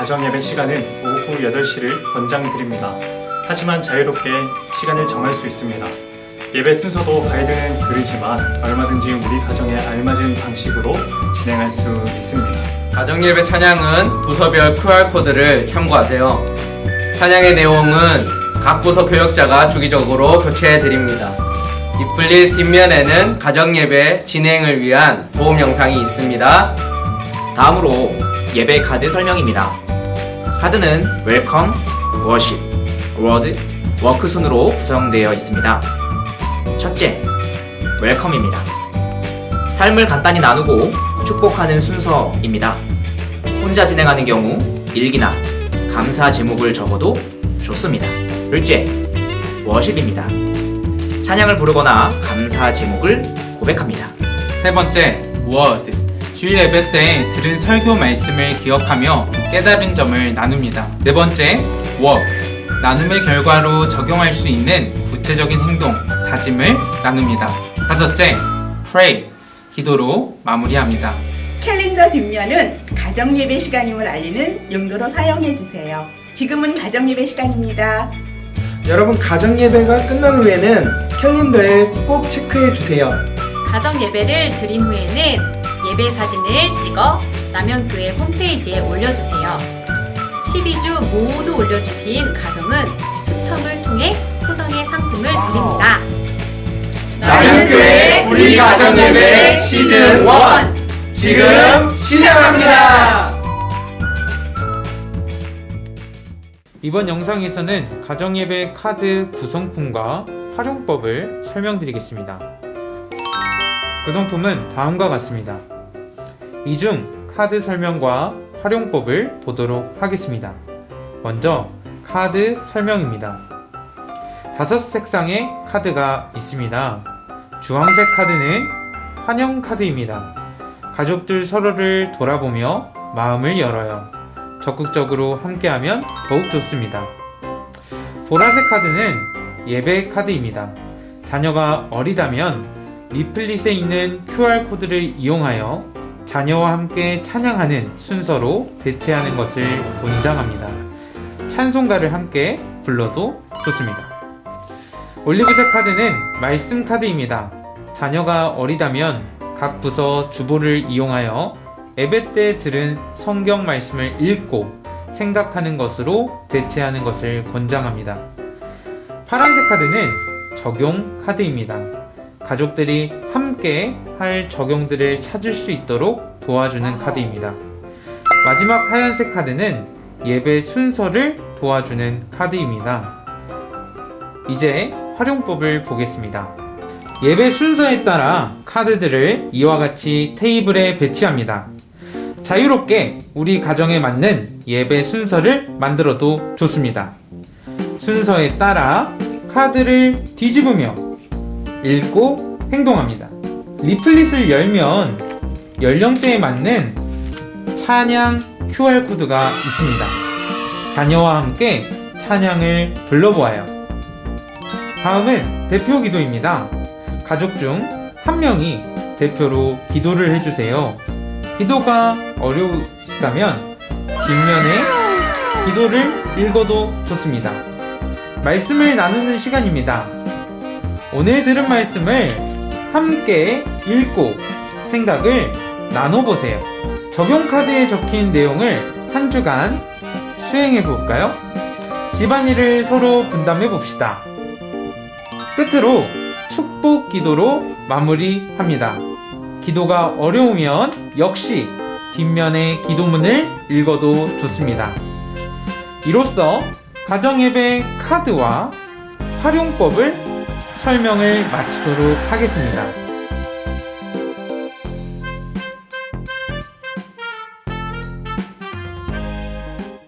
가정예배 시간은 오후 8시를 권장드립니다. 하지만 자유롭게 시간을 정할 수 있습니다. 예배 순서도 가이드는 드리지만 얼마든지 우리 가정에 알맞은 방식으로 진행할 수 있습니다. 가정예배 찬양은 부서별 QR코드를 참고하세요. 찬양의 내용은 각 부서 교역자가 주기적으로 교체해 드립니다. 이플릿 뒷면에는 가정예배 진행을 위한 도움 영상이 있습니다. 다음으로 예배 카드 설명입니다. 카드는 웰컴, 워십, 워드, 워크 순으로 구성되어 있습니다. 첫째, 웰컴입니다. 삶을 간단히 나누고 축복하는 순서입니다. 혼자 진행하는 경우 일기나 감사 제목을 적어도 좋습니다. 둘째, 워십입니다. 찬양을 부르거나 감사 제목을 고백합니다. 세 번째, 워드. 주일 예배 때 들은 설교 말씀을 기억하며 깨달은 점을 나눕니다. 네 번째, 워크. 나눔의 결과로 적용할 수 있는 구체적인 행동, 다짐을 나눕니다. 다섯째, pray. 기도로 마무리합니다. 캘린더 뒷면은 가정 예배 시간임을 알리는 용도로 사용해 주세요. 지금은 가정 예배 시간입니다. 여러분 가정 예배가 끝난 후에는 캘린더에 꼭 체크해 주세요. 가정 예배를 드린 후에는 예배 사진을 찍어 남영교회 홈페이지에 올려주세요. 12주 모두 올려주신 가정은 추첨을 통해 소정의 상품을 드립니다. 남영교회 우리 가정 예배 시즌 1 지금 시작합니다. 이번 영상에서는 가정예배 카드 구성품과 활용법을 설명드리겠습니다. 구성품은 다음과 같습니다. 이 중 카드 설명과 활용법을 보도록 하겠습니다. 먼저 카드 설명입니다. 다섯 색상의 카드가 있습니다. 주황색 카드는 환영 카드입니다. 가족들 서로를 돌아보며 마음을 열어요. 적극적으로 함께하면 더욱 좋습니다. 보라색 카드는 예배 카드입니다. 자녀가 어리다면 리플릿에 있는 QR코드를 이용하여 자녀와 함께 찬양하는 순서로 대체하는 것을 권장합니다. 찬송가를 함께 불러도 좋습니다. 올리브색 카드는 말씀 카드입니다. 자녀가 어리다면 각 부서 주보를 이용하여 예배 때 들은 성경 말씀을 읽고 생각하는 것으로 대체하는 것을 권장합니다. 파란색 카드는 적용 카드입니다. 가족들이 함께 할 적용들을 찾을 수 있도록 도와주는 카드입니다. 마지막 하얀색 카드는 예배 순서를 도와주는 카드입니다. 이제 활용법을 보겠습니다. 예배 순서에 따라 카드들을 이와 같이 테이블에 배치합니다. 자유롭게 우리 가정에 맞는 예배 순서를 만들어도 좋습니다. 순서에 따라 카드를 뒤집으며 읽고 행동합니다. 리플릿을 열면 연령대에 맞는 찬양 QR코드가 있습니다. 자녀와 함께 찬양을 불러보아요. 다음은 대표 기도입니다. 가족 중 한 명이 대표로 기도를 해주세요. 기도가 어려우시다면 뒷면에 기도를 읽어도 좋습니다. 말씀을 나누는 시간입니다. 오늘 들은 말씀을 함께 읽고 생각을 나눠보세요. 적용 카드에 적힌 내용을 한 주간 수행해 볼까요? 집안일을 서로 분담해 봅시다. 끝으로 축복 기도로 마무리합니다. 기도가 어려우면 역시 뒷면의 기도문을 읽어도 좋습니다. 이로써 가정예배 카드와 활용법을 설명을 마치도록 하겠습니다.